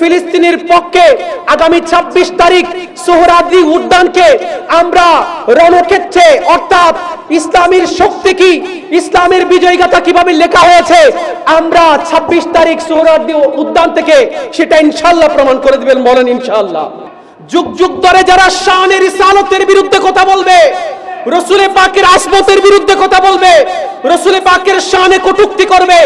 ফিলিস্তিনের পক্ষে আগামী ২৬ তারিখ সোহরাদি উদ্যানকে আমরা রণক্ষেত্রে, অর্থাৎ ইসলামের শক্তি কি, ইসলামের বিজয়গাথা কীভাবে লেখা হয়েছে, আমরা ২৬ তারিখ সোহরাদি উদ্যান থেকে সেটা ইনশাল্লাহ প্রমাণ করে দিবেন, বলেন ইনশাল্লাহ যুগ যুগ ধরে যারা শানের ইসালতের বিরুদ্ধে কথা বলবে রসুলে পাকের আসমতের বিরুদ্ধে কথা বলবে রসুলে পাকের শানে কটুক্তি করবে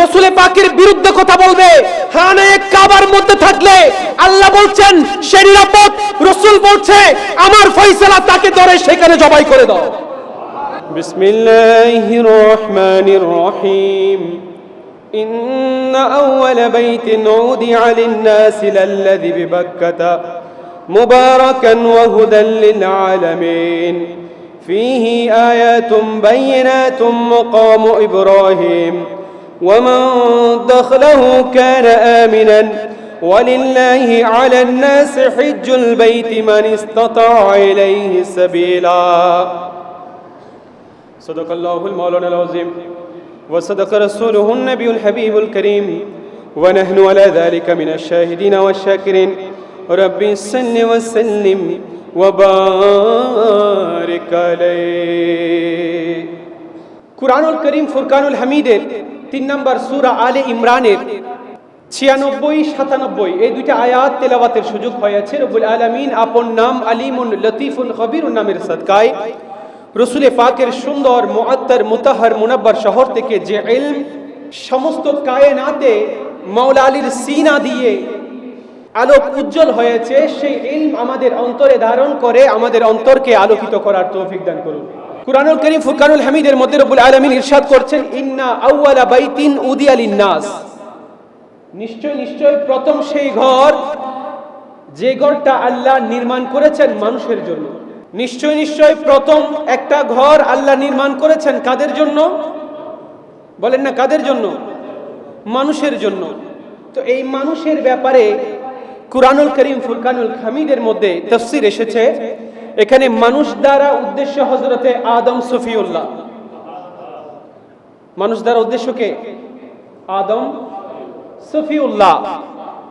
রসুলে পাকের বিরুদ্ধে কথা বলবে হানে কাবার মধ্যে থাকলে আল্লাহ বলছেন সে নিরাপদ রসুল বলছে আমার ফয়সালা তাকে ধরে সেখানে জবাই করে দাও بسم الله الرحمن الرحيم إن أول بيت عودع للناس للذي ببكة مباركا وهدى للعالمين فيه آيات بينات مقام إبراهيم ومن دخله كان آمنا ولله على الناس حج البيت من استطاع إليه سبيلا. صدق الله المولانا العظيم. وصدق رسوله النبي الحبيب الكريم. ونحن على ذلك من الشاهدين والشاكرين. ربي صل وسلم وبارك عليه কুরআনুল করিম ফুরকানুল হামিদের তিন নম্বর সূরা আলে ইমরানের ছিয়ানব্বই সাতানব্বই এই দুইটা আয়াত তেলাওয়াতের সুযোগ হয়েছে রব্বুল আলামিন আপন নাম আলিমুন লতিফুন খবিরুন নামের সদকায় রসুলে পাকের সুন্দর মুআত্তার মুতাহার মুনাব্বার শহর থেকে যে ইলম সমস্ত কায়নাতে মাওলা আলীর সিনা দিয়ে আলোক উজ্জ্বল হয়েছে, সেই ইলম আমাদের অন্তরে ধারণ করে আমাদের অন্তরকে আলোকিত করার তৌফিক দান করুন। কুরআনুল করিম ফুরকানুল হামিদের মধ্যে রব্বুল আলামিন ইরশাদ করছেন, ইন্না আউয়ালা বাইতিন উদিয়া লিন্নাস। নিশ্চয় নিশ্চয়, প্রথম সেই ঘর, যে ঘরটা আল্লাহ নির্মাণ করেছেন মানুষের জন্য। নিশ্চয় নিশ্চয়, প্রথম একটা ঘর আল্লাহ নির্মাণ করেছেন কাদের জন্য? বলেন না, কাদের জন্য? মানুষের জন্য। তো এই মানুষের ব্যাপারে কুরআনুল করিম, ফুরকানুল হামিদের মধ্যে তফসির এসেছে। এখানে মানুষ দ্বারা উদ্দেশ্য হজরতে আদম সফিউল্লাহ। মানুষ দ্বারা উদ্দেশ্য কে? আদম সফিউল্লাহ।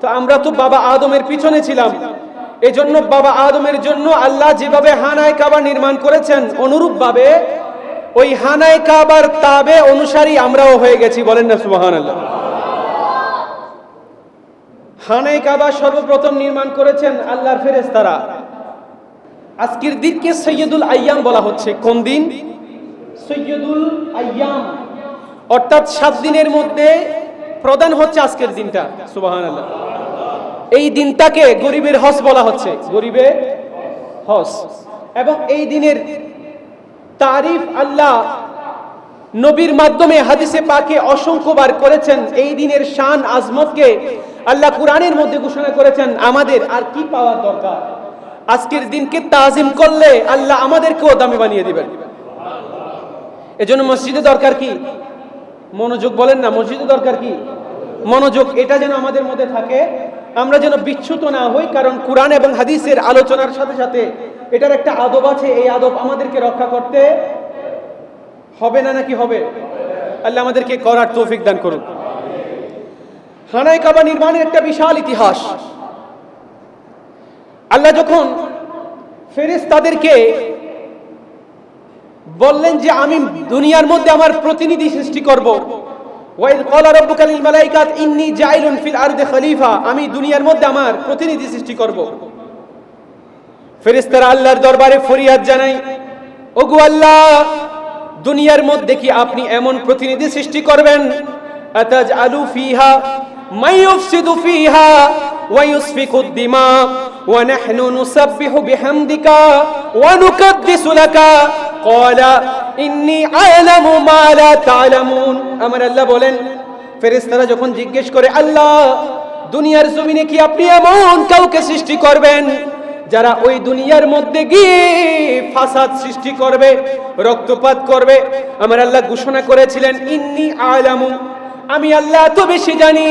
তো আমরা তো বাবা আদমের পিছনে ছিলাম। এজন্য বাবা আদমের জন্য আল্লাহ যেভাবে হানায় কাবা নির্মাণ করেছেন অনুরূপ ভাবে ওই হানায় কাবার তাবে অনুসারী আমরাও হয়ে গেছি, বলেন না সুবাহান হানায় কাবা সর্বপ্রথম নির্মাণ করেছেন আল্লাহর ফেরেস্তারা আজকের দিনকে সৈয়দুল আইয়াম বলা হচ্ছে। কোন দিন? সৈয়দুল আইয়াম অর্থাৎ সাত দিনের মধ্যে প্রধান হচ্ছে আজকের দিনটা। সুবাহান আল্লাহ এই দিনটাকে গরিবের হস বলা হচ্ছে। গরিবের হস এবং এই দিনের তারিফ আল্লাহ নবীর মাধ্যমে হাদিসে পাকে অসংখ্যবার করেছেন। এই দিনের শান আজমতকে আল্লাহ কোরআনের মধ্যে ঘোষণা করেছেন, আমাদের আর কি পাওয়ার দরকার? আজকের দিনকে তাজিম করলে আল্লাহ আমাদেরকেও দামি বানিয়ে দিবেন। এজন্য মসজিদে দরকার কি? মনোযোগ বলেন না, মসজিদে দরকার কি? মনোযোগ, এটা যেন আমাদের মধ্যে থাকে। আমরা যেন বিচ্যুত না হই, কারণ কোরআন এবং হাদিসের আলোচনার সাথে সাথে এটার একটা আদব আছে, এই আদব আমাদেরকে রক্ষা করতে। হবে না নাকি হবে? আল্লাহ আমাদেরকে করার তৌফিক দান করুন। হানায় কাবা নির্মাণের একটা বিশাল ইতিহাস। আল্লাহ যখন ফেরেস তাদেরকে বললেন যে, আমি দুনিয়ার মধ্যে আমার প্রতিনিধি সৃষ্টি করব। আমি দুনিয়ার মধ্যে আমার প্রতিনিধি সৃষ্টি করব। ফেরেশতারা আল্লাহর দরবারে ফরিয়াদ জানাই ওগো আল্লাহ দুনিয়ার মধ্যে কি আপনি এমন প্রতিনিধি সৃষ্টি করবেন আতাজ আলু ফিহা মাইয়ুফসিদু ফিহা ويسفك الدماء ونحن نسبح بحمدك ونقدس لك قال إني أعلم ما لا تعلمون আমার আল্লাহ বলেন ফেরেশতারা যখন জিজ্ঞেস করে আল্লাহ দুনিয়ার জমিনে কি আপনি এমন কাউকে সৃষ্টি করবেন যারা ওই দুনিয়ার মধ্যে গিয়ে ফাসাদ সৃষ্টি করবে, রক্তপাত করবে, আমার আল্লাহ ঘোষণা করেছিলেন, ইন্নি আলামু আমি আল্লাহ এত বেশি জানি,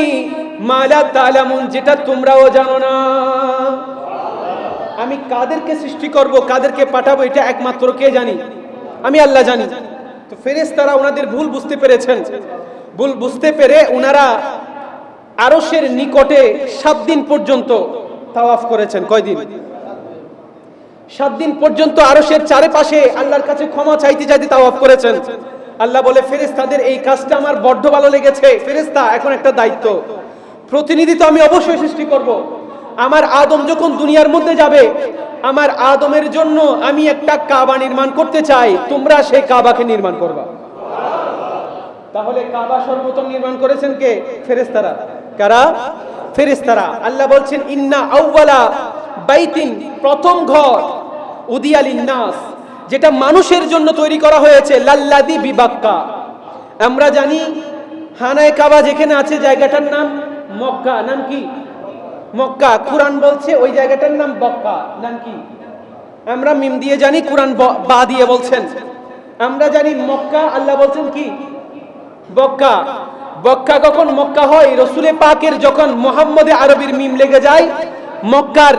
মালা তালামুন, যেটা তোমরাও জানো না। আমি কাদেরকে সৃষ্টি করব, কাদেরকে পাঠাবো, এটা একমাত্র কে জানি? আমি আল্লাহ জানি। তো ফেরেস তারা ওনাদের ভুল বুঝতে পেরেছেন। ভুল বুঝতে পেরে ওনারা আরসের নিকটে সাত দিন পর্যন্ত তাওয়াফ করেছেন। কয়দিন? সাত দিন পর্যন্ত আরশের চারিপাশে আল্লাহর কাছে ক্ষমা চাইতে চাইতে তাওয়াফ করেছেন। আল্লাহ বলে ফেরেস্তাদের এই কাজটা আমার বড্ড ভালো লেগেছে। ফেরেস্তা এখন একটা দায়িত্ব। প্রতিনিধি তো আমি অবশ্যই সৃষ্টি করব। আমার আদম যখন দুনিয়ার মধ্যে যাবে, আমার আদমের জন্য আমি একটা কাবা নির্মাণ করতে চাই। তোমরা সেই কাবাকে নির্মাণ করবা। তাহলে কাবা সর্বপ্রথম নির্মাণ করেছেন কে? ফেরেস্তারা কারা? ফেরেস্তারা আল্লাহ বলছেন, ইন্না আউওয়ালা বাইতিন, প্রথম ঘর উদিয়াল ইন্নাস যেটা মানুষের জন্য তৈরি করা হয়েছে, লাল্লাদি বিবাক্কা। আমরা জানি হানায় কাবা যেখানে আছে জায়গাটার নাম মক্কা, নাম কি? মক্কা। কোরআন বলছে ওই জায়গাটার নাম বক্কা। নাম কি? আমরা মিম দিয়ে জানি, কুরআন বা দিয়ে বলছেন। আমরা জানি মক্কা, আল্লাহ বলছেন কি? বক্কা। বক্কা কখন মক্কা হয়? রসুলে পাকের যখন মোহাম্মদে আরবির মিম লেগে যায়, মক্কার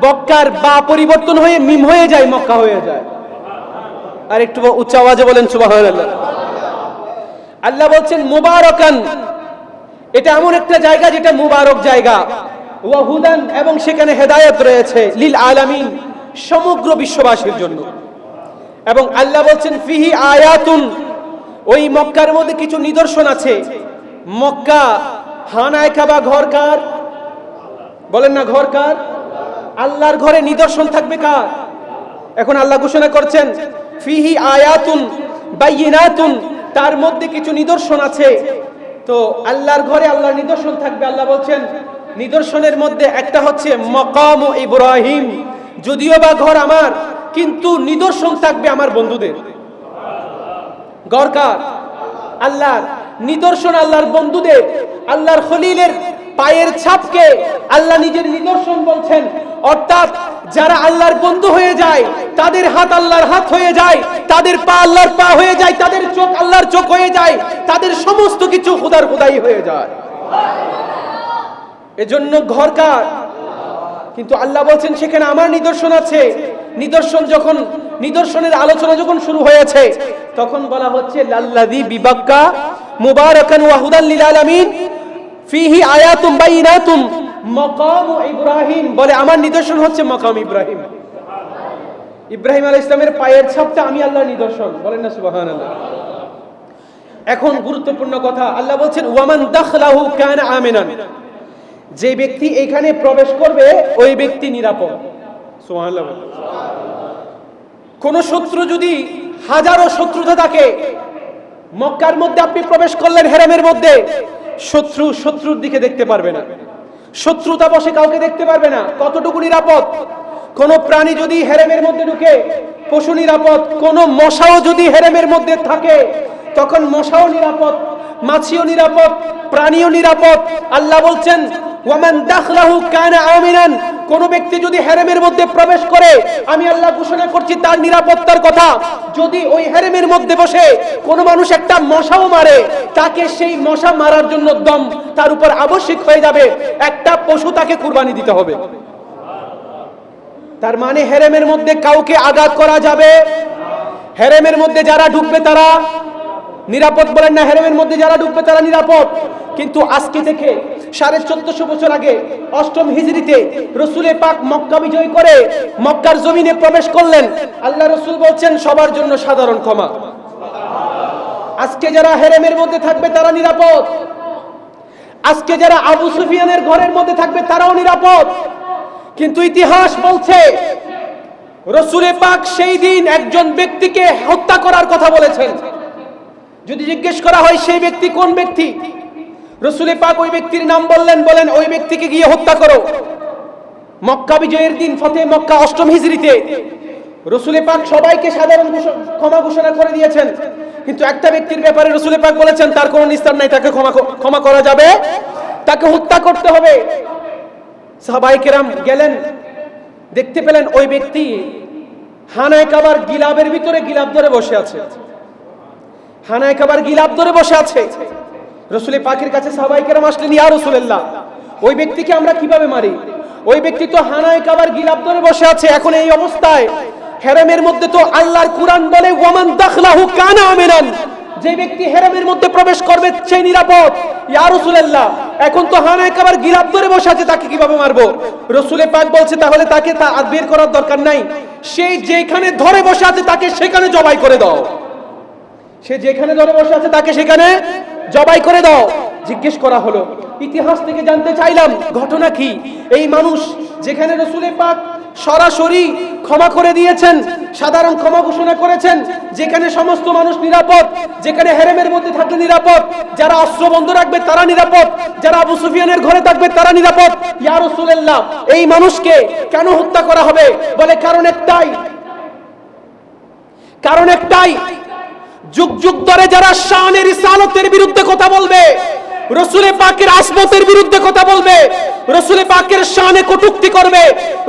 বক্কার বা পরিবর্তন হয়ে মিম হয়ে যায়, মক্কা হয়ে যায়। আর একটু উচ্চ আওয়াজে বলেন, সুবহানাল্লাহ। আল্লাহ বলছেন, মুবারকান। এটা এমন একটা জায়গা যেটা মুবারক জায়গা। ওয়াহুদান এবং সেখানে হেদায়েত রয়েছে লিল আলামিন, সমগ্র বিশ্ববাসীর জন্য। এবং আল্লাহ বলছেন, ফিহি আয়াতুন। ওই মক্কার মধ্যে কিছু নিদর্শন আছে। মক্কা হানায় কাবা ঘর কার? বলেন না, ঘর কার? আল্লাহর ঘরে নিদর্শন থাকবে কার? এখন আল্লাহ ঘোষণা করছেন, ফিহি আয়াতুন বাইয়িনাতুন, তার মধ্যে কিছু নিদর্শন আছে। তো আল্লাহর ঘরে আল্লাহর নিদর্শন থাকবে, আল্লাহ বলছেন, নিদর্শনের মধ্যে একটা হচ্ছে মকাম ইব্রাহিম। যদিও বা ঘর আমার, কিন্তু নিদর্শন থাকবে আমার বন্ধুদের। গরকার আল্লাহর। নিদর্শন আল্লাহর বন্ধুদের, আল্লাহর খলিলের পায়ের ছাপকে আল্লাহ নিজের নিদর্শন বলছেন। অর্থাৎ যারা আল্লাহর বন্ধু হয়ে যায়, তাদের হাত আল্লাহর হাত হয়ে যায়, তাদের পা আল্লাহর পা হয়ে যায়, তাদের চোখ আল্লাহর চোখ হয়ে যায়, তাদের সমস্ত কিছু খুদার খুদাই হয়ে যায়। এজন্য ঘরকার কিন্তু আল্লাহ বলছেন, সেখানে আমার নিদর্শন আছে। নিদর্শন যখন, নিদর্শনের আলোচনা যখন শুরু হয়েছে, তখন বলা হচ্ছে লাল্লাদি বিবাক্কা মুবারাকান ওয়া হুদাল লিল আলামিন। ফিহি আয়াতুম বাইনাতুম। মাকাম ইব্রাহিম। বলে, আমার নিদর্শন হচ্ছে মকাম ইব্রাহিম। ইব্রাহিম আলাইহিস ইসলামের পায়ের ছাপটা আমি আল্লাহর নিদর্শন। বলেন না, সুবহানাল্লাহ। এখন গুরুত্বপূর্ণ কথা, আল্লাহ বলছেন, ওয়ামান দাখলাহু কানা আমিনান। যে ব্যক্তি এখানে প্রবেশ করবে, ওই ব্যক্তি নিরাপদ। সুবহানাল্লাহ কোন শত্রু যদি হাজারো শত্রুতা থাকে, মক্কার মধ্যে আপনি প্রবেশ করলেন হেরামের মধ্যে শত্রু শত্রুর দিকে দেখতে পারবে না। শত্রুতা বসে কাউকে দেখতে পারবে না। কতটুকু নিরাপদ? কোন প্রাণী যদি হেরেমের মধ্যে ঢুকে, পশু নিরাপদ, কোন মশাও যদি হেরেমের মধ্যে থাকে, তখন মশাও নিরাপদ, মাছিও নিরাপদ, প্রাণীও নিরাপদ। আল্লাহ বলছেন, ওয়ামান দাখলাহু কানা আমিনান কোন ব্যক্তি যদি হেরেমের মধ্যে প্রবেশ করে, আমি আল্লাহ ঘোষণা করছি তার নিরাপত্তার কথা। যদি ওই হেরেমের মধ্যে বসে কোন মানুষ একটা মশাও মারে, তাকে সেই মশা মারার জন্য দম তার উপর আবশ্যিক হয়ে যাবে। একটা পশু তাকে কুরবানি দিতে হবে। তার মানে হেরেমের মধ্যে কাউকে আঘাত করা যাবে? হেরেমের মধ্যে যারা ঢুকবে তারা নিরাপদ বলেন না, হেরেমের মধ্যে যারা ঢুকবে তারা নিরাপদ। কিন্তু আজকে থেকে সাড়ে চোদ্দশো বছর আগে অষ্টম হিজড়িতে রসুলে পাক মক্কা বিজয় করে মক্কার জমিনে প্রবেশ করলেন। আল্লাহ রসুল বলছেন, সবার জন্য সাধারণ ক্ষমা। আজকে যারা হেরেমের মধ্যে থাকবে, তারা নিরাপদ। আজকে যারা আবু সুফিয়ানের ঘরের মধ্যে থাকবে, তারাও নিরাপদ। কিন্তু ইতিহাস বলছে রসুলে পাক সেই দিন একজন ব্যক্তিকে হত্যা করার কথা বলেছেন। যদি জিজ্ঞেস করা হয়, সেই ব্যক্তি কোন ব্যক্তি? রসুলে পাক ওই ব্যক্তির নাম বললেন, বলেন, ওই ব্যক্তিকে গিয়ে হত্যা করো। মক্কা বিজয়ের দিন ফতে, মক্কা অষ্টম হিজড়িতে রসুলে পাক সবাইকে সাধারণ ক্ষমা ঘোষণা করে দিয়েছেন। কিন্তু একটা ব্যক্তির ব্যাপারে রসুলে পাক বলেছেন, তার কোনো নিস্তার নাই, তাকে ক্ষমা ক্ষমা করা যাবে। তাকে হত্যা করতে হবে। সাহাবাই কেরাম গেলেন, দেখতে পেলেন ওই ব্যক্তি হানায় কাবার গিলাবের ভিতরে গিলাব ধরে বসে আছে। হানায় কাবার গিলাব ধরে বসে আছে। রসুলে পাখির কাছে সাহাবাই কেরাম আসলেন ইয়া রসুল্লাহ ওই ব্যক্তিকে আমরা কীভাবে মারি? ওই ব্যক্তি তো হানায় কাবার গিলাব ধরে বসে আছে, এখন এই অবস্থায় হেরামের মধ্যে তো আল্লাহর কুরআন বলে, ওয়ামান দাখলাহু কানা আমিনান যে ব্যক্তি হেরামের মধ্যে প্রবেশ করবে, সে নিরাপদ। ইয়া রাসূলুল্লাহ, এখন তো হানায় কাবার গিলাপ ধরে বসে আছে, তাকে কীভাবে মারবো? রসুলে পাক বলছে, তাহলে তাকে তা বের করার দরকার নাই। সেই যেখানে ধরে বসে আছে, তাকে সেখানে জবাই করে দাও। সে যেখানে ধরে বসে আছে, তাকে সেখানে জবাই করে দাও। জিজ্ঞেস করা হলো, ইতিহাস থেকে জানতে চাইলাম, ঘটনা কি? এই মানুষ যেখানে রসুলে পাক সরাসরি ক্ষমা করে দিয়েছেন, সাধারণ ক্ষমা ঘোষণা করেছেন, যেখানে সমস্ত মানুষ নিরাপদ, যেখানে হেরেমের মধ্যে থাকলে নিরাপদ, যারা অস্ত্র বন্ধ রাখবে তারা নিরাপদ, যারা আবু সুফিয়ানের ঘরে থাকবে তারা নিরাপদ। ইয়া রসুল্লাহ এই মানুষকে কেন হত্যা করা হবে? বলে কারণ একটাই। কারণ একটাই যুগ যুগ ধরে যারা শানের ইসালতের বিরুদ্ধে কথা বলবে, রসুলে পাকের আসমতের বিরুদ্ধে কথা বলবে, রসুলে পাকের শানে কটুক্তি করবে,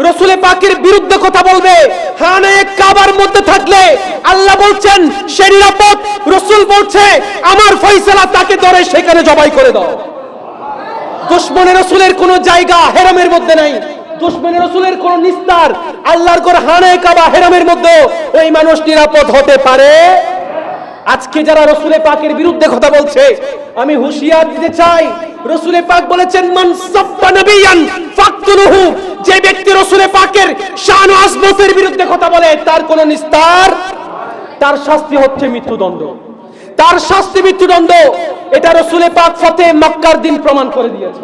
রসুলে পাকের বিরুদ্ধে কথা বলবে হানে কাবার মধ্যে থাকলে আল্লাহ বলছেন, সে নিরাপদ। রসুল বলছে, আমার ফয়সালা তাকে ধরে সেখানে জবাই করে দাও। দুশ্মনের রসুলের কোনো জায়গা হেরামের মধ্যে নাই। দুশ্মনের রসুলের কোন নিস্তার আল্লাহর ঘর হানে কাবা হেরামের মধ্যে ওই মানুষ নিরাপদ হতে পারে। আজকে যারা রসুলে পাকের বিরুদ্ধে কথা বলছে, আমি হুঁশিয়ার দিতে চাই, রসুলে পাক বলেছেন, মান নবিয়ান ফাকতুলুহু যে ব্যক্তি রসুলে পাকের শান আজমতের বিরুদ্ধে কথা বলে, তার কোনো নিস্তার, তার শাস্তি হচ্ছে মৃত্যুদণ্ড। তার শাস্তি মৃত্যুদণ্ড, এটা রসুলে পাক ফতে মক্কার দিন প্রমাণ করে দিয়েছে।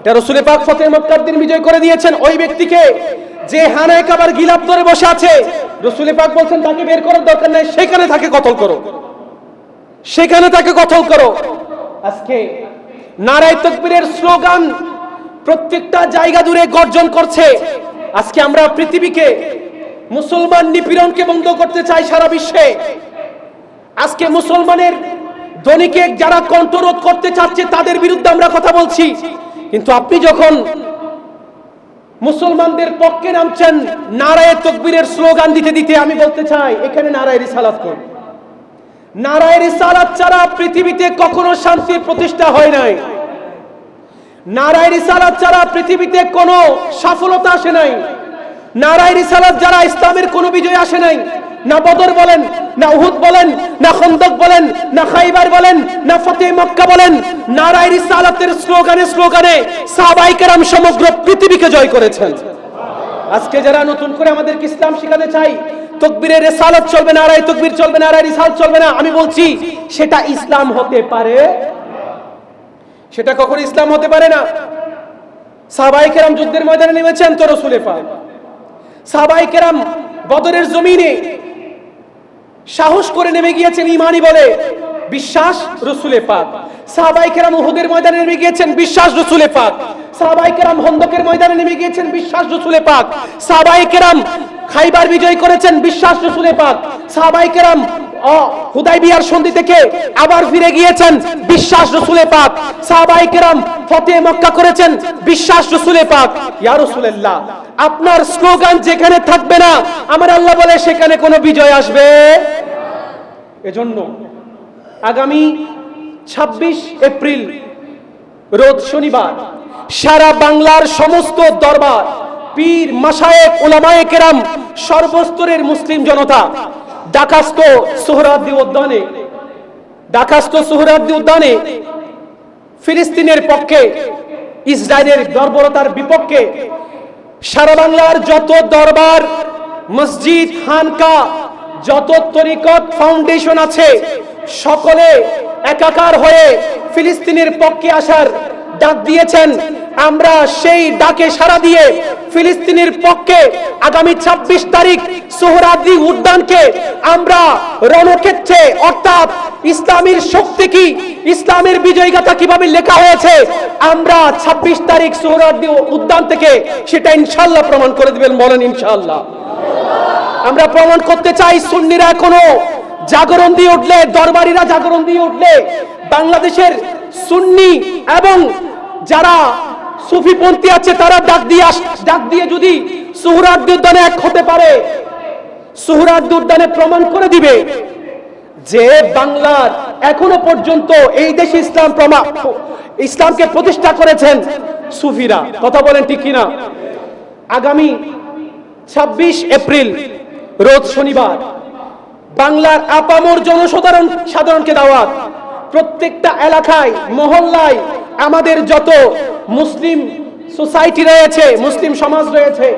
এটা রসুলে পাক ফতে মক্কার দিন বিজয় করে দিয়েছেন, ওই ব্যক্তিকে যে হানায় কাবার গিলাপ ধরে বসে আছে, রসুলে পাক বলছেন, তাকে বের করার দরকার নাই, সেখানে তাকে কতল করো। সেখানে তাকে কতল করো। আজকে নারায় তকবীরের স্লোগান, প্রত্যেকটা জায়গা দূরে গর্জন করছে। আজকে আমরা পৃথিবীকে মুসলমান নিপীড়নকে বন্ধ করতে চাই সারা বিশ্বে। আজকে মুসলমানের ধনীকে যারা কণ্ঠরোধ করতে চাচ্ছে, তাদের বিরুদ্ধে আমরা কথা বলছি। কিন্তু আপনি যখন মুসলমানদের পক্ষে নামছেন, নারায় তকবীরের স্লোগান দিতে দিতে আমি বলতে চাই, এখানে নারায় রিসালাত কর। নারায় রিসালাত ছাড়া পৃথিবীতে কখনো শান্তির প্রতিষ্ঠা হয় নাই। নারায় রিসালাত ছাড়া পৃথিবীতে কোনো সফলতা আসে নাই। নারায় রিসালাত যারা ইসলামের কোনো বিজয় আসে নাই না বদর বলেন, না উহুদ বলেন, না খন্দক বলেন, না খাইবার বলেন, না ফতে মক্কা বলেন, নারায় রিসালাতের স্লোগানে স্লোগানে সাহাবাই কেরাম সমগ্র পৃথিবীকে জয় করেছেন। আজকে যারা নতুন করে আমাদেরকে ইসলাম শেখাতে চাই তকবীরের রেসালত চলবে না আড়াই তকবীর চলবে না আড়াই রিসালত চলবে না, আমি বলছি, সেটা ইসলাম হতে পারে? সেটা কখনো ইসলাম হতে পারে না? সাহাবাই কেরাম যুদ্ধের ময়দানে নেমেছেন তো রসুলে পাক সাহাবাই কেরাম বদরের জমিনে সাহস করে নেমে গিয়েছেন ইমানি বলে। বিশ্বাস রসুলে পাক। সাহাবাই কেরাম উহুদের ময়দানে নেমে গিয়েছেন বিশ্বাস রসুলে পাক। সাহাবাই কেরাম হন্দকের ময়দানে নেমে গিয়েছেন বিশ্বাস রসুলে পাক। সাহাবাই কেরাম খাইবার বিজয় করেছেন বিশ্বাস রসুলে পাক। সাহাবাই কেরাম হুদাই বিহার সন্ধি থেকে আবার ফিরে গিয়েছেন বিশ্বাস রসুলে পাক। সাহাবাই কেরাম ফতে মক্কা করেছেন, বিশ্বাস রসুলে পাক। ইয়া রসুল্লাহ আপনার স্লোগান যেখানে থাকবে না, আমার আল্লাহ বলে সেখানে কোনো বিজয় আসবে? এজন্য আগামী ২৬ এপ্রিল, রোজ শনিবার, সারা বাংলার সমস্ত দরবার, পীর মাসায়েক ওলামায়ে সর্বস্তরের মুসলিম জনতা, ডাকাস্ত সোহরাদ্দি উদ্যানে, ডাকাস্ত সোহরাদ্দি উদ্যানে ফিলিস্তিনের পক্ষে, ইসরায়েলের বর্বরতার বিপক্ষে, সারা বাংলার যত দরবার, মসজিদ, খানকা, যত তরিকত ফাউন্ডেশন আছে, সকলে একাকার হয়ে ফিলিস্তিনের পক্ষে আসার ডাক দিয়েছেন। আমরা সেই ডাকে সাড়া দিয়ে ফিলিস্তিনের পক্ষে আগামী ২৬ তারিখ সোহরাদি উদ্যানকে আমরা রণক্ষেত্রে, অর্থাৎ ইসলামের শক্তি কি? ইসলামের বিজয়গাথা কীভাবে লেখা হয়েছে, আমরা ২৬ তারিখ সোহরাদি উদ্যান থেকে সেটা ইনশাল্লাহ প্রমাণ করে দিবেন, বলেন ইনশাল্লাহ আমরা প্রমাণ করতে চাই, সুন্নিরা এখনও জাগরণ দিয়ে উঠলে, দরবারিরা জাগরণ দিয়ে উঠলে, বাংলাদেশের সুন্নি এবং যারা সুফিপন্থী আছে, তারা ডাক দিয়ে ডাক দিয়ে যদি সুহরার্দি উদ্যানে এক হতে পারে সুহরার্দি উদ্যানে প্রমাণ করে দিবে যে বাংলার এখনও পর্যন্ত এই দেশে ইসলাম প্রমা ইসলামকে প্রতিষ্ঠা করেছেন সুফিরা। কথা বলেন ঠিক কিনা? আগামী ২৬ এপ্রিল, রোজ শনিবার, বাংলার আপামর জনসাধারণ সাধারণকে দাওয়াত। প্রত্যেকটা এলাকায়, মহল্লায় আমাদের যত মুসলিম সোসাইটি রয়েছে, মুসলিম সমাজ রয়েছে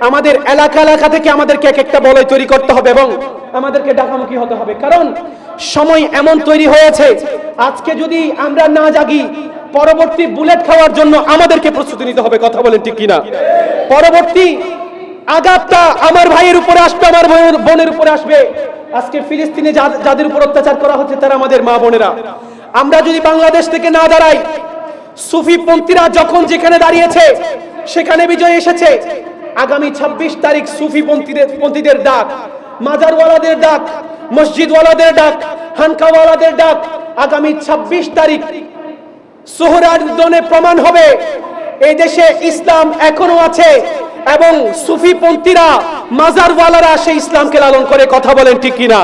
আমাদের এলাকা এলাকা থেকে আমাদেরকে এক একটা বলয় তৈরি করতে হবে এবং আমাদেরকে ডাকামুখী হতে হবে। কারণ সময় এমন তৈরি হয়েছে, আজকে যদি আমরা না জাগি, পরবর্তী বুলেট খাওয়ার জন্য আমাদেরকে প্রস্তুতি নিতে হবে, কথা বলেন ঠিক কিনা? পরবর্তী আঘাতটা আমার ভাইয়ের উপরে আসবে, আমার বোনের- বোনের উপরে আসবে। আজকে ফিলিস্তিনে যাদের উপর অত্যাচার করা হচ্ছে, তারা আমাদের মা বোনেরা। আমরা যদি বাংলাদেশ থেকে না দাঁড়াই সুফি পন্থীরা যখন যেখানে দাঁড়িয়েছে, সেখানে বিজয় এসেছে। আগামী ২৬ তারিখ সুফি পন্থীদের ডাক, মাজারওয়ালাদের ডাক, মসজিদওয়ালাদের ডাক, হানকাওয়ালাদের ডাক। আগামী ২৬ তারিখ সোহরার দনে প্রমাণ হবে। এই দেশে ইসলাম এখনও আছে এবং সুফি পন্থীরা, মাজারওয়ালারা সেই ইসলামকে লালন করে কথা বলেন ঠিক কিনা?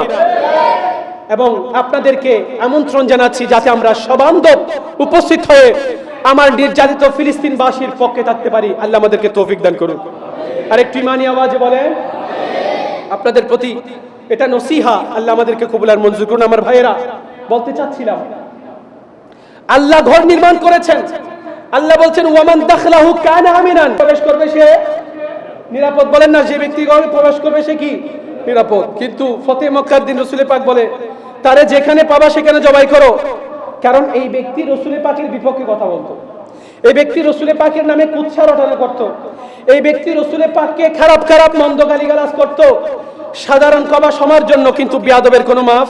এবং আপনাদেরকে আমন্ত্রণ জানাচ্ছি যাতে আমরা সবান্ধব উপস্থিত হয়ে আমার নির্যাতিত ফিলিস্তিনবাসীর পক্ষে থাকতে পারি। আল্লাহ আমাদেরকে তৌফিক দান করুন। আর একটু ইমানি আওয়াজে বলেন, আপনাদের প্রতি এটা নসিহা, আল্লাহ আমাদেরকে কবুলার মঞ্জুর করুন। আমার ভাইয়েরা, বলতে চাচ্ছিলাম, আল্লাহ ঘর নির্মাণ করেছেন। আল্লাহ বলছেন, ওয়ামান দাখলাহু কানা আমিনান। প্রবেশ করবে সে নিরাপদ বলেন না, যে ব্যক্তি ঘরে প্রবেশ করবে সে কি? নিরাপদ। কিন্তু ফতে মক্কার দিন রসুলে পাক বলে, তারে যেখানে পাবা সেখানে জবাই করো। কারণ এই ব্যক্তি রসুলে পাকের বিপক্ষে কথা বলতো। এই ব্যক্তি রসুলে পাকের নামে কুৎসা রটানো করত। এই ব্যক্তি রসুলে পাককে খারাপ খারাপ, মন্দ গালিগালাজ করত। সাধারণ কবা সমার জন্য কিন্তু বিয়াদবের কোনো মাফ,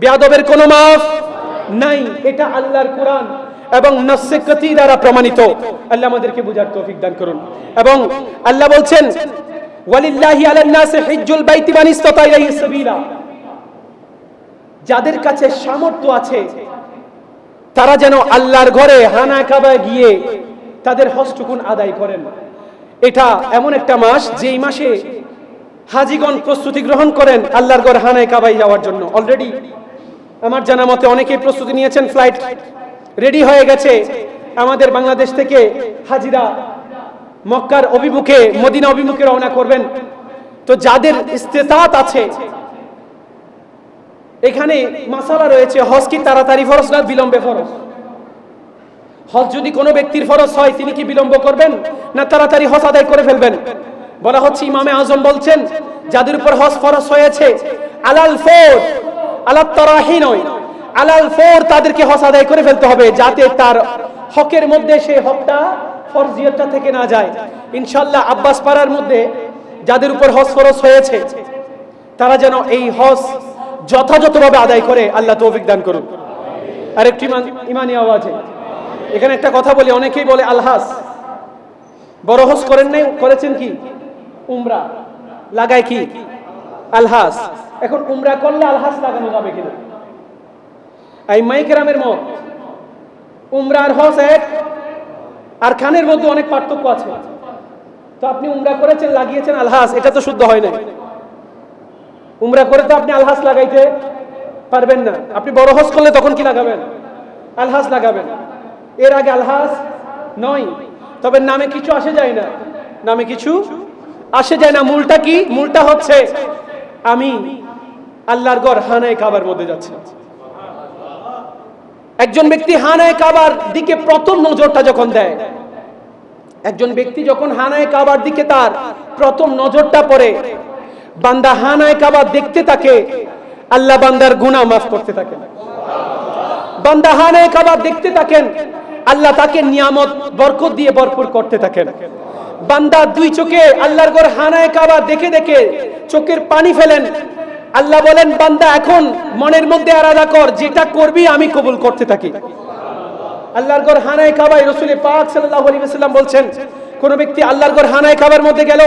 বেয়াদবের কোনো মাফ নাই। এটা আল্লাহর কোরআন এবং নসে কতি দ্বারা প্রমাণিত। আল্লাহ আমাদেরকে বুঝার তৌফিক দান করুন। এবং আল্লাহ বলছেন, ওয়ালিল্লাহি আলান নাসি হিজ্জুল বাইতি মান ইসতাতা ইলাইহি সাবিলা। যাদের কাছে সামর্থ্য আছে তারা যেন আল্লাহর ঘরে হানা কাবায় গিয়ে তাদের হস্তকুন আদায় করেন। এটা এমন একটা মাস, যেই মাসে হাজিগণ প্রস্তুতি গ্রহণ করেন আল্লাহর ঘর হানায় কাবাই যাওয়ার জন্য। অলরেডি আমার জানা মতে অনেকেই প্রস্তুতি নিয়েছেন ফ্লাইট রেডি হয়ে গেছে। আমাদের বাংলাদেশ থেকে হাজিরা মক্কার অভিমুখে, মদিনা অভিমুখে রওনা করবেন। তো যাদের ইস্তেতাত আছে এখানে মাসালা রয়েছে, হজ কি তাড়াতাড়ি ফরজ না বিলম্বে ফরজ? হজ যদি কোনো ব্যক্তির ফরজ হয়, তিনি কি বিলম্ব করবেন? না তাড়াতাড়ি হজ আদায় করে ফেলবেন? বলা হচ্ছে, ইমামে আজম বলছেন, যাদের উপর হজ ফরজ হয়েছে, আলাল ফোর আলাল তরাহি নয়, আলাল ফোর তাদেরকে হজ আদায় করে ফেলতে হবে, যাতে তার হকের মধ্যে সেই হকটা ফরজিয়তটা থেকে না যায়। ইনশাল্লাহ আব্বাস পাড়ার মধ্যে যাদের উপর হজ ফরজ হয়েছে, তারা যেন এই হজ যথাযথভাবে আদায় করে আল্লাহ তৌফিক দান করুন। আরেকটি ইমান আওয়াজে। এখানে একটা কথা বলি, অনেকেই বলে আলহাস। বড় করেন নাই, করেছেন কি? উমরা। লাগায় কি? আলহাস। এখন উমরা করলে আলহাস লাগানো যাবে কিনা? এই মাইকেরামের মত। উমরা আর হজ এক, আর খানের মধ্যে অনেক পার্থক্য আছে। তো আপনি উমরা করেছেন, লাগিয়েছেন, আলহাস। এটা তো শুদ্ধ হয় না উমরা করে তো আপনি আলহাস লাগাইতে পারবেন না। আপনি বড় হজ করলে তখন কি লাগাবেন? আলহাস লাগাবেন। এর আগে আলহাস নয়। তবে নামে কিছু আসে যায় না। নামে কিছু আসে যায় না। মূলটা কি? মূলটা হচ্ছে আমি আল্লাহর গড় হানায় কাবার মধ্যে যাচ্ছি। একজন ব্যক্তি হানায় কাবার দিকে প্রথম নজরটা যখন দেয়, একজন ব্যক্তি যখন হানায় কাবার দিকে তার প্রথম নজরটা পড়ে বান্দা হানায় কাবা দেখতে থাকে, আল্লাহ বান্দার গুনাহ মাফ করতে থাকেন। বান্দা হানায় কাবা দেখতে থাকেন, আল্লাহ তাকে নিয়ামত, বরকত দিয়ে ভরপুর করতে থাকেন। বান্দা দুই চোখে আল্লাহর ঘর হানায় কাবা দেখে দেখে চোখের পানি ফেলেন। আল্লাহ বলেন, বান্দা, এখন মনের মধ্যে আলাদা কর, যেটা করবি আমি কবুল করতে থাকি। আল্লাহর ঘর হানায় কাবাই রসুল পাক সাল্লাল্লাহু আলাইহি ওয়াসাল্লাম বলছেন, কোন ব্যক্তি আল্লাহর ঘর হানায় কাবার মধ্যে গেল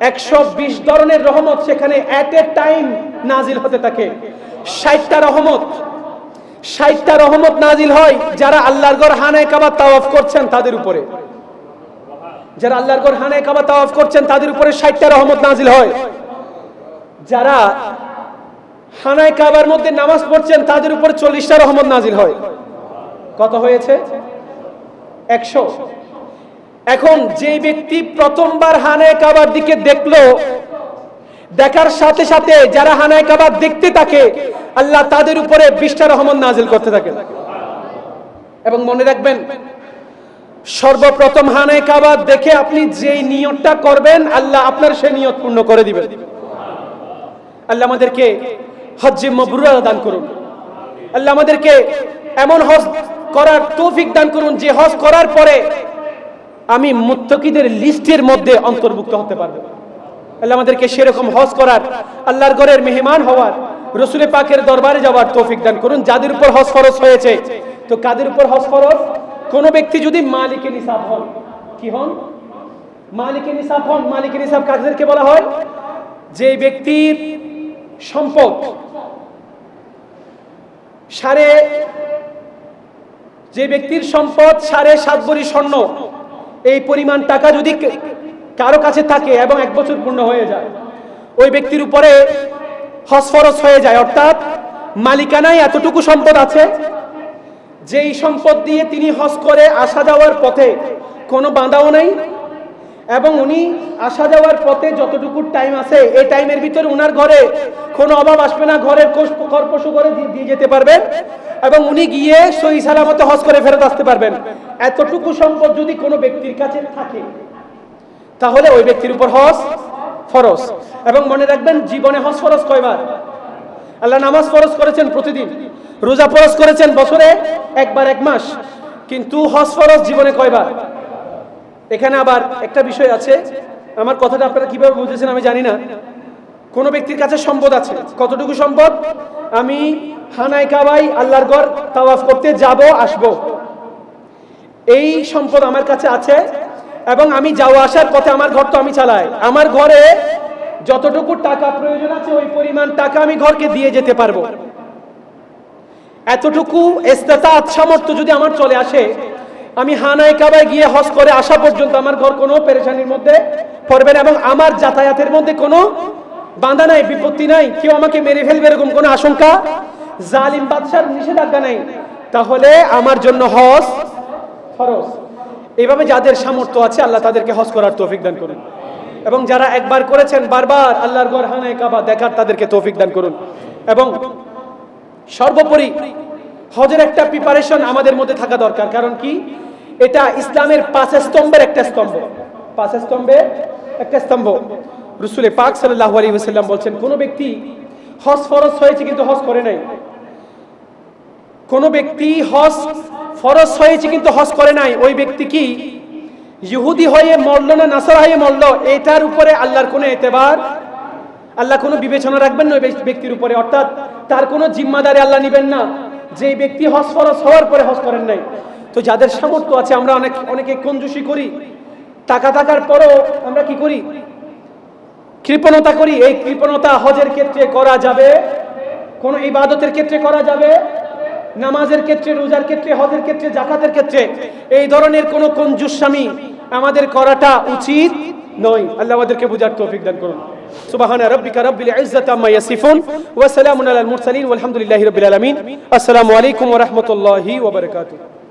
একশো বিশ ধরনের রহমত সেখানে এট এ টাইম নাজিল হতে থাকে। ষাটটা রহমত ষাটটা রহমত নাজিল হয় যারা আল্লাহর ঘর হানায় কাবা তাওয়াফ করছেন তাদের উপরে। যারা আল্লাহর ঘর হানায় কাবা তাওয়াফ করছেন তাদের উপরে ষাটটা রহমত নাজিল হয়। যারা হানায় কাবার মধ্যে নামাজ পড়ছেন তাদের উপর চল্লিশটা রহমত নাজিল হয়। কত হয়েছে? একশো। এখন যে ব্যক্তি প্রথমবার হানায় কাবার দিকে দেখল, দেখার সাথে সাথে যারা হানায় কাবার দেখতে থাকে, আল্লাহ তাদের উপরে বিশটা রহমত নাজিল করতে থাকেন এবং মনে রাখবেন, সর্বপ্রথম হানায় কাবা দেখে আপনি যেই নিয়তটা করবেন, আল্লাহ আপনার সেই নিয়ত পূর্ণ করে দিবেন। আল্লাহ আমাদেরকে হজ্জে মবরুরা দান করুন। আল্লাহ আমাদেরকে এমন হজ করার তৌফিক দান করুন, যে হজ করার পরে আমি মুত্তকিদের লিস্টের মধ্যে অন্তর্ভুক্ত হতে পারব। আল্লাহ আমাদেরকে সেরকম হজ করার, আল্লাহর ঘরের মেহমান হওয়ার, রসুলের পাকের দরবারে যাওয়ার তৌফিক দান করুন। যাদের উপর হজ ফরজ হয়েছে, তো কাদের উপর হজ ফরজ? কোন ব্যক্তি যদি মালিকে নিসাব হন, কি হন? মালিকে নিসাব হন মালিকে নিসাব কাদেরকে বলা হয়? যে ব্যক্তির সম্পদ সাড়ে যে ব্যক্তির সম্পদ সাড়ে সাত ভরি স্বর্ণ এই পরিমাণ টাকা যদি কারও কাছে থাকে এবং এক বছর পূর্ণ হয়ে যায়, ওই ব্যক্তির উপরে হসফরস হয়ে যায়। অর্থাৎ মালিকানায় এতটুকু সম্পদ আছে যেই সম্পদ দিয়ে তিনি হস করে আসা যাওয়ার পথে কোনো বাঁধাও নেই এবং উনি আসা যাওয়ার পথে যতটুকু টাইম আছে, এই টাইমের ভিতরে উনার ঘরে কোনো অভাব আসবে না, ঘরের খরপশু করে দিয়ে- যেতে পারবেন এবং উনি গিয়ে সহি সালামতে হজ করে ফেরত আসতে পারবেন। এতটুকু সম্পদ যদি কোনো ব্যক্তির কাছে থাকে, তাহলে ওই ব্যক্তির উপর হজ ফরজ। এবং মনে রাখবেন, জীবনে হজ ফরজ কয়বার? আল্লাহ নামাজ ফরজ করেছেন প্রতিদিন, রোজা ফরজ করেছেন বছরে একবার এক মাস, কিন্তু হজ ফরজ জীবনে কয়বার? এখানে আবার একটা বিষয় আছে। আমার কথাটা আপনারা কীভাবে বুঝেছেন আমি জানি না। কোনো ব্যক্তির কাছে সম্পদ আছে। কতটুকু সম্পদ? আমি হানায় কাবাই আল্লাহর ঘর তাওয়াফ করতে যাব, আসব। এই সম্পদ আমার কাছে আছে এবং আমি যাওয়া আসার পথে আমার ঘর তো আমি চালাই। আমার ঘরে যতটুকু টাকা প্রয়োজন আছে, ওই পরিমাণ টাকা আমি ঘরকে দিয়ে যেতে পারব। এতটুকু ইস্তেতাত সামর্থ্য যদি আমার চলে আসে আমি হানায় কাবায় গিয়ে হজ করে আসা পর্যন্ত আমার ঘর কোনো পেরেশানির মধ্যে পড়বে না এবং আমার যাতায়াতের মধ্যে কোনো বাঁধা নাই, বিপত্তি নাই, কেউ আমাকে মেরে ফেলবে এরকম কোনো আশঙ্কা? জালিম বাদশার নিষেধাজ্ঞা নাই। তাহলে আমার জন্য হজ ফরজ। এইভাবে যাদের সামর্থ্য আছে আল্লাহ তাদেরকে হজ করার তৌফিক দান করুন। এবং যারা একবার করেছেন বারবার আল্লাহর ঘর হানায় কাবা দেখার তাদেরকে তৌফিক দান করুন। এবং সর্বোপরি হজের একটা প্রিপারেশন আমাদের মধ্যে থাকা দরকার। কারণ কি? এটা ইসলামের পাঁচ স্তম্ভের একটা স্তম্ভ। পাঁচ স্তম্ভে একটা স্তম্ভ। রসুলে পাক সাল্লাহ আলী বলছেন, কোনো ব্যক্তি হজ ফরজ হয়েছে কিন্তু হজ করে নাই? কোনো ব্যক্তি হজ ফরজ হয়েছে কিন্তু হজ করে নাই? ওই ব্যক্তি কি ইহুদি হয়ে মরল না নাসারা হয়ে মরল? এটার উপরে আল্লাহর কোনো এতেবার, আল্লাহ কোনো বিবেচনা রাখবেন না ওই ব্যক্তির উপরে। অর্থাৎ তার কোনো জিম্মাদারি আল্লাহ নিবেন না। যে ব্যক্তি হজ ফরজ হওয়ার পরে হজ করেন নাই। তো যাদের সামর্থ্য আছে, আমরা অনেক, অনেকে কঞ্জুসি করি। টাকা থাকার পরও আমরা কি করি? কৃপণতা করি। এই কৃপণতা হজের ক্ষেত্রে করা যাবে? কোন ইবাদতের ক্ষেত্রে করা যাবে? নামাজের ক্ষেত্রে, রোজার ক্ষেত্রে, হজের ক্ষেত্রে জাকাতের ক্ষেত্রে? এই ধরনের কোন কঞ্জুসামি আমাদের করাটা উচিত নয়। আল্লাহ আমাদেরকে বুঝার তৌফিক দান করুন। রাব্বিকা রাব্বিল ইজ্জাতি আম্মা ইয়াসিফুন ওয়া সালামুন আলাল মুরসালিন, ওয়ালহামদুলিল্লাহি রাব্বিল আলামিন। আসসালামু আলাইকুম ওয়া রাহমাতুল্লাহি ওয়া বারাকাতুহু।